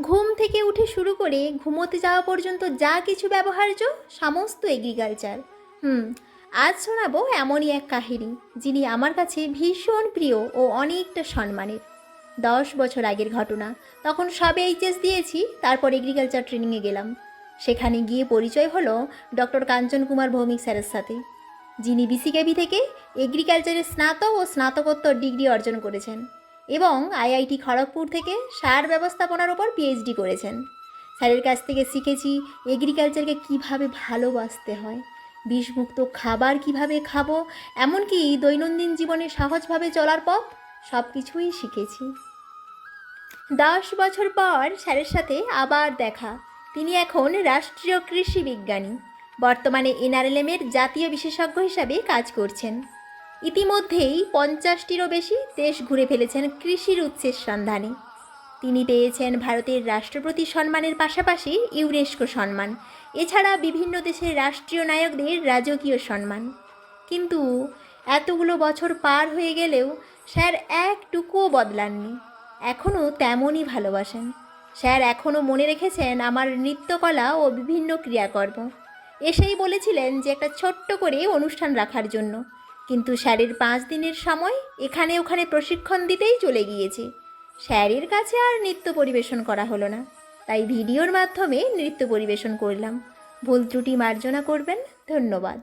ঘুম থেকে উঠে শুরু করে ঘুমোতে যাওয়া পর্যন্ত যা কিছু ব্যবহার্য, সমস্ত এগ্রিকালচার হুম, আজ শোনাবো এমনই এক কাহিনী, যিনি আমার কাছে ভীষণ প্রিয় ও অনেকটা সম্মানের। দশ বছর আগের ঘটনা, তখন সবে এইচএস দিয়েছি, তারপর এগ্রিকালচার ট্রেনিংয়ে গেলাম। সেখানে গিয়ে পরিচয় হলো ডক্টর কাঞ্চন কুমার ভৌমিক স্যারের সাথে, যিনি বিসিকেবি থেকে এগ্রিকালচারে স্নাতক ও স্নাতকোত্তর ডিগ্রি অর্জন করেছেন। এবং আইআইটি খড়গপুর থেকে সার ব্যবস্থাপনার ওপর পিএইচডি করেছেন। স্যারের কাছ থেকে শিখেছি এগ্রিকালচারকে কীভাবে ভালোবাসতে হয়, বিষমুক্ত খাবার কীভাবে খাব, এমনকি দৈনন্দিন জীবনে সহজভাবে চলার পথ সব কিছুই শিখেছি। দশ বছর পর স্যারের সাথে আবার দেখা। তিনি এখন রাষ্ট্রীয় কৃষি বিজ্ঞানী। বর্তমানে এনআরএলএমের জাতীয় বিশেষজ্ঞ হিসাবে কাজ করছেন। ইতিমধ্যেই পঞ্চাশটিরও বেশি দেশ ঘুরে ফেলেছেন কৃষির উৎসের সন্ধানে। তিনি পেয়েছেন ভারতের রাষ্ট্রপতি সম্মানের পাশাপাশি ইউনেস্কো সম্মান এছাড়া বিভিন্ন দেশের রাষ্ট্রীয় নায়কদের রাজকীয় সম্মান কিন্তু এতগুলো বছর পার হয়ে গেলেও স্যার একটুকুও বদলাননি, এখনও তেমনই ভালোবাসেন। স্যার এখনও মনে রেখেছেন আমার নৃত্যকলা ও বিভিন্ন ক্রিয়াকর্ম। এসেই বলেছিলেন যে একটা ছোট্ট করে অনুষ্ঠান রাখার জন্য কিন্তু স্যারের পাঁচ দিনের সময় এখানে ওখানে প্রশিক্ষণ দিতেই চলে গিয়েছে। স্যারের কাছে আর নৃত্য পরিবেশন করা হলো না। তাই ভিডিওর মাধ্যমে নৃত্য পরিবেশন করলাম। ভুল ত্রুটি মার্জনা করবেন। ধন্যবাদ।